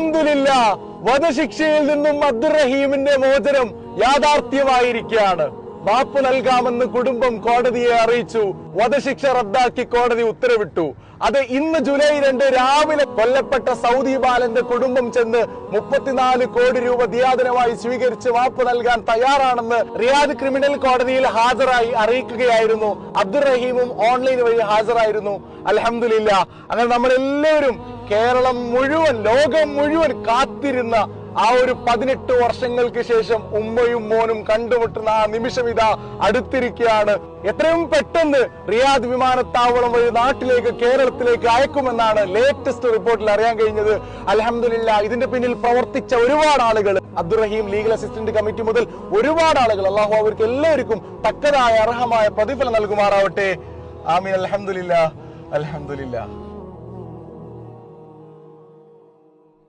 അൽഹംദുലില്ല വധശിക്ഷയിൽ നിന്നും അബ്ദുറഹീമിന്റെ മോചനം യാഥാർത്ഥ്യമായിരിക്കുകയാണ്. മാപ്പ് നൽകാമെന്ന് കുടുംബം കോടതിയെ അറിയിച്ചു. വധശിക്ഷ റദ്ദാക്കി കോടതി ഉത്തരവിട്ടു. അത് ഇന്ന് ജൂലൈ രണ്ട് രാവിലെ കൊല്ലപ്പെട്ട സൗദി ബാലന്റെ കുടുംബം ചെന്ന് മുപ്പത്തിനാല് കോടി രൂപ ദിയാദനമായി സ്വീകരിച്ച് വാപ്പ് നൽകാൻ തയ്യാറാണെന്ന് റിയാദ് ക്രിമിനൽ കോടതിയിൽ ഹാജരായി അറിയിക്കുകയായിരുന്നു. അബ്ദുറഹീമും ഓൺലൈൻ വഴി ഹാജരായിരുന്നു. അലഹമില്ല അങ്ങനെ നമ്മളെല്ലാവരും കേരളം മുഴുവൻ ലോകം മുഴുവൻ കാത്തിരുന്ന ആ ഒരു പതിനെട്ട് വർഷങ്ങൾക്ക് ശേഷം ഉമ്മയും മോനും കണ്ടുമുട്ടുന്ന ആ നിമിഷം ഇതാ അടുത്തിരിക്കുകയാണ്. എത്രയും പെട്ടെന്ന് റിയാദ് വിമാനത്താവളം വഴി നാട്ടിലേക്ക് കേരളത്തിലേക്ക് അയക്കുമെന്നാണ് ലേറ്റസ്റ്റ് റിപ്പോർട്ടിൽ അറിയാൻ കഴിഞ്ഞത്. അലഹമില്ല ഇതിന്റെ പിന്നിൽ പ്രവർത്തിച്ച ഒരുപാട് ആളുകൾ അബ്ദുറഹീം ലീഗൽ അസിസ്റ്റന്റ് കമ്മിറ്റി മുതൽ ഒരുപാട് ആളുകൾ അള്ളാഹു അവർക്ക് എല്ലാവർക്കും തക്കതായ അർഹമായ പ്രതിഫലം നൽകുമാറാവട്ടെ. ആമീൻ. അലഹമില്ല അലഹമില്ല